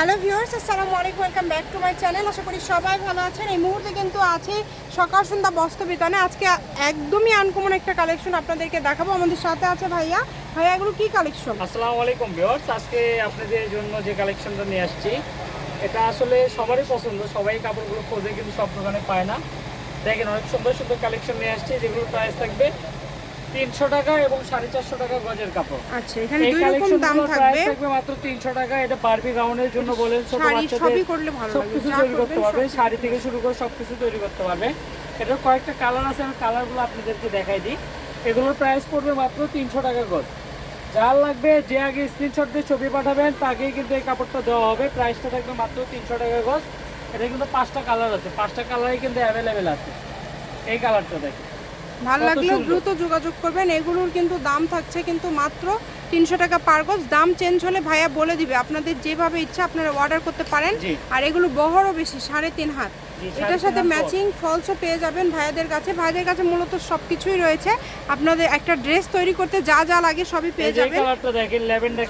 Hello viewers, আসসালামু আলাইকুম welcome back to my channel আশা করি সবাই ভালো আছেন। এই মুহূর্তে কিন্তু আছে সকাল সন্ধ্যা বস্ত্র বিতানে আজকে একদমই আনকমন একটা কালেকশন আপনাদেরকে দেখাবো। আমাদের সাথে আছে ভাইয়া। ভাইয়া, এগুলো কি কালেকশন আসসালামু আলাইকুম ভিউয়ার্স। আজকে আপনাদের জন্য যে কালেকশনটা নিয়ে আসছি, এটা আসলে সবারই পছন্দ। সবাই কাপড়গুলো খোঁজে কিন্তু সব দোকানে পায় না। দেখেন অনেক সুন্দর সুন্দর কালেকশন নিয়ে আসছি। যেগুলোর প্রাইস থাকবে তিনশো টাকা এবং সাড়ে চারশো টাকা গজের কাপড়। আচ্ছা এখানে দুই রকম দাম থাকবে। থাকবে মাত্র তিনশো টাকা এটা বারবি গাউনের জন্য বলেন ছোট বাচ্চাদের করলে ভালো সবকিছু তৈরি করতে পারবে শাড়ি থেকে শুরু করে সবকিছু তৈরি করতে পারবে। এটার কয়েকটা কালার আছে আমি কালারগুলো আপনাদেরকে দেখাই দিই। এগুলোর প্রাইস পড়বে মাত্র তিনশো টাকা গজ। যার লাগবে যে আগে স্ক্রিনশট দিয়ে ছবি পাঠাবেন তাকেই কিন্তু এই কাপড়টা দেওয়া হবে। প্রাইসটা থাকবে মাত্র তিনশো টাকা গজ। এটা কিন্তু পাঁচটা কালার আছে পাঁচটা কালারই কিন্তু অ্যাভেলেবেল আছে। এই কালারটা দেখেন। ভালো লাগলে। দ্রুত যোগাযোগ করবেন এগুলোর কিন্তু দাম থাকছে কিন্তু মাত্র তিনশো টাকা পার গজ দাম চেঞ্জ হলে ভাইয়া বলে দিবে। আপনাদের যেভাবে ইচ্ছা আপনারা অর্ডার করতে পারেন। আর এগুলো বহরও বেশি সাড়ে তিন হাত। এটার সাথে ম্যাচিং ফলসও পেয়ে যাবেন ভাইয়াদের কাছে। ভাইদের কাছে মূলত সব কিছুই রয়েছে। আপনাদের একটা ড্রেস তৈরি করতে যা যা লাগে সবই পেয়ে যাবেন।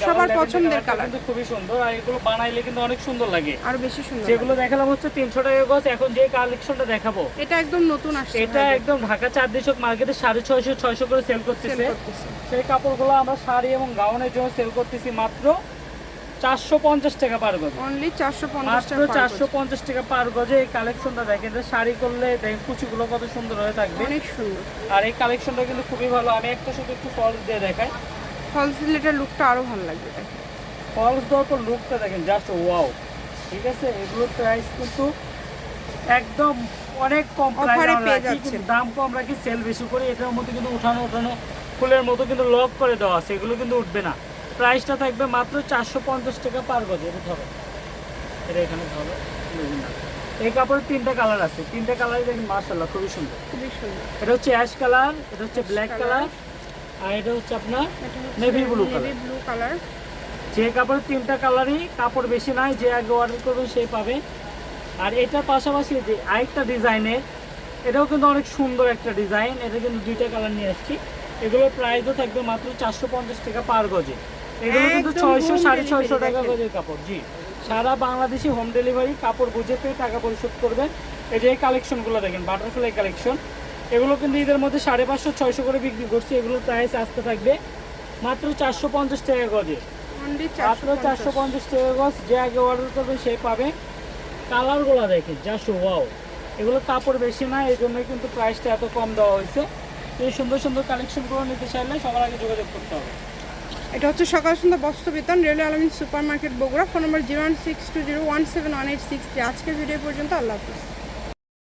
সবার পছন্দের কালার কিন্তু খুবই সুন্দর। আর এগুলো বানাইলে কিন্তু অনেক সুন্দর লাগে। আর বেশি সুন্দর যেগুলো দেখালাম হচ্ছে তিনশো টাকা গজ। এখন যে কালেকশনটা দেখাবো এটা একদম নতুন আসছে এটা একদম ঢাকা চার দিশক মার্কেটে সাড়ে ছয়শো ছয়শো করে সেল করতেছে। সেই কাপড়গুলো আমরা শাড়ি এবং গাউনের জন্য সেল করতেছি মাত্র চারশো পঞ্চাশ টাকা পার গজ। অনলি চারশো পঞ্চাশ মাত্র টাকা চারশো পঞ্চাশ টাকা পার গজে এই কালেকশনটা দেখেন যে শাড়ি করলে দেখেন কুচিগুলো কত সুন্দর হয়ে থাকবে। অনেক সুন্দর। আর এই কালেকশনটা কিন্তু খুবই ভালো। আমি একটা শুধু একটু ফলস দিয়ে দেখাই। ফলস দিলে এটার লুকটা আরও ভালো লাগবে ফলস দেওয়ার পর লুকটা দেখেন জাস্ট ওয়াও ঠিক আছে? এগুলোর প্রাইস কিন্তু একদম অনেক কম দাম কম রাখি সেল বেশি করে? এটার মধ্যে কিন্তু উঠানো উঠানো ফুলের মতো কিন্তু লক করে দেওয়া আছে এগুলো কিন্তু উঠবে না। প্রাইসটা থাকবে মাত্র চারশো পঞ্চাশ টাকা পার গজ এটা ধরো। এটা এখানে ধরো এই কাপড়ের তিনটা কালার আছে তিনটা কালারই দেখেন মার্শাল্লাহ খুবই সুন্দর। খুবই সুন্দর। এটা হচ্ছে অ্যাশ কালার এটা হচ্ছে ব্ল্যাক কালার। আর এটা হচ্ছে আপনার navy blue colour. Blue colour. যে কাপড়ের তিনটা কালারই কাপড় বেশি নাই যে আগে অর্ডার করবে সেই পাবে। আর এটার পাশাপাশি যে আরেকটা ডিজাইনের এটাও কিন্তু অনেক সুন্দর একটা ডিজাইন এটা কিন্তু দুইটা কালার নিয়ে আসছি। এগুলোর প্রাইসও থাকবে মাত্র চারশো পঞ্চাশ টাকা পার গজে। এগুলো কিন্তু ছয়শো সাড়ে ছয়শো টাকা দেখেন। গজের কাপড় জি। সারা বাংলাদেশি হোম ডেলিভারি কাপড় বুঝে পেয়ে টাকা পরিশোধ করবেন। এই যে এই কালেকশনগুলো দেখেন বাটারফ্লাই কালেকশন এগুলো কিন্তু ঈদের মধ্যে সাড়ে পাঁচশো ছয়শো করে বিক্রি করছে। এগুলোর প্রাইস আসতে থাকবে মাত্র চারশো পঞ্চাশ টাকা গজে। মাত্র চারশো পঞ্চাশ। টাকা গজ যে আগে অর্ডার করবে সে পাবে। কালারগুলো দেখে জাস্ট ওয়াও এগুলো কাপড় বেশি না এই জন্যই কিন্তু প্রাইসটা এত কম দেওয়া হয়েছে। এই সুন্দর সুন্দর কালেকশনগুলো নিতে চাইলে সবার আগে যোগাযোগ করতে হবে। এটা হচ্ছে সকাল সন্ধ্যা বস্ত্র বেতন railway Almin super market Bogura, phone number zero one six two zero one seven one eight six আজকের ভিডিও পর্যন্ত আল্লাহ হাফিজ।